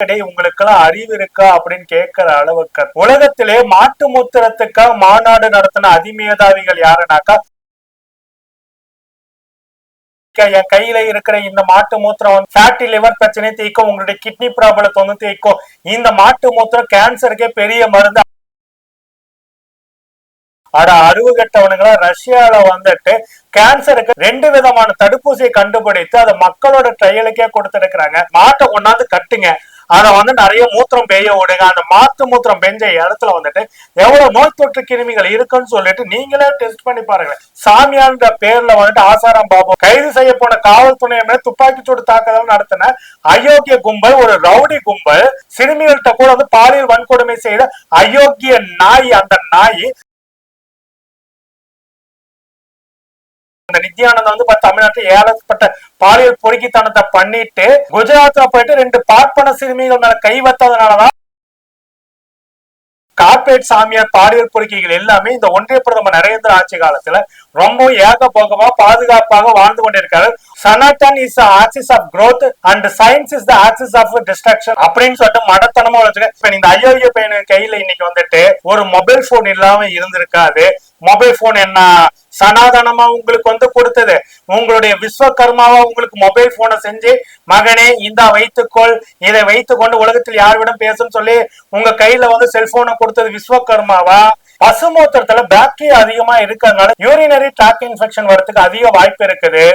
டேய் உங்களுக்கு எல்லாம் அறிவு இருக்கா அப்படின்னு கேட்கிற அளவுக்கு. உலகத்திலே மாட்டு மூத்திரத்துக்காக மாநாடு நடத்தின அதிமேதாவிகள் யாருனாக்கா? என் கையில இருக்கிற இந்த மாட்டு மூத்திரம் வந்து ஃபேட்டி லிவர் பிரச்சனை தீர்க்கும் உங்களுடைய கிட்னி ப்ராப்ளத்தை வந்து தீக்கும் இந்த மாட்டு மூத்திரம் கேன்சருக்கே பெரிய மருந்து. அட அறுவு கெட்டவனுங்களா ரஷ்யால வந்துட்டு கேன்சருக்கு ரெண்டு விதமான தடுப்பூசியை கண்டுபிடித்து அதை மக்களோட ட்ரையலுக்கே கொடுத்துருக்குறாங்க. மாட்டை கொண்டாந்து கட்டுங்க. அதை வந்து நிறைய மூத்திரம் பெய்ய விடுங்க அந்த மாத்து மூத்திரம் பெஞ்ச இடத்துல வந்துட்டு எவ்வளவு நோய் தொற்று கிருமிகள் இருக்குன்னு சொல்லிட்டு நீங்களே டெஸ்ட் பண்ணி பாருங்க. சாமியான்ற பேர்ல வந்துட்டு ஆசாராம் பாபு கைது செய்ய போன காவல்துறையினர் துப்பாக்கி சூடு தாக்குதல் நடத்தின அயோக்கிய கும்பல் ஒரு ரவுடி கும்பல் சிறுமிகள்கிட்ட கூட வந்து பாலியல் வன்கொடுமை செய்த அயோக்கிய நாய் அந்த நாய் இந்த நித்யானந்தம் வந்து தமிழ்நாட்டில் தமிழ்நாட்டுல ஏழப்பட்ட பாலியல் பொறுக்கித்தனத்தை பண்ணிட்டு குஜராத்ல போயிட்டு ரெண்டு பார்ப்பன சிறுமிகள் மேல கை வைத்ததுனாலதான் கார்பரேட் சாமியார் பாலியல் பொறுக்கிகள் எல்லாமே இந்த ஒன்றிய பிரதமர் நரேந்திர ஆட்சி காலத்துல ரொம்ப ஏகபோகமா பாதுகாப்பாக வாழ்ந்து கொண்டிருக்காரு. Sanatan is axis of growth and science is the axis of destruction அப்படின்னு சொல்லிட்டு மடத்தனமா வச்சுக்க இந்த அயோக்கிய பையன் கையில இன்னைக்கு வந்துட்டு ஒரு மொபைல் போன் இல்லாம இருந்திருக்காது. மொபைல் போன் என்ன? சனாதனமா உங்களுக்கு வந்து கொடுத்தது. உங்களுடைய விஸ்வகர்மாவா உங்களுக்கு மொபைல் போனை செஞ்சு மகனே இந்த வைத்துக்கொள். இதை வைத்துக்கொண்டு உலகத்தில் யாரிடம் பேசும் சொல்லி உங்க கையில வந்து செல்போனை கொடுத்தது விஸ்வகர்மாவா? பசுமூத்திரத்துல பாக்டீரியா அதிகமா இருக்கிறதுனால யூரினரி டிராக் இன்ஃபெக்ஷன் வரதுக்கு அதிக வாய்ப்பு இருக்குது.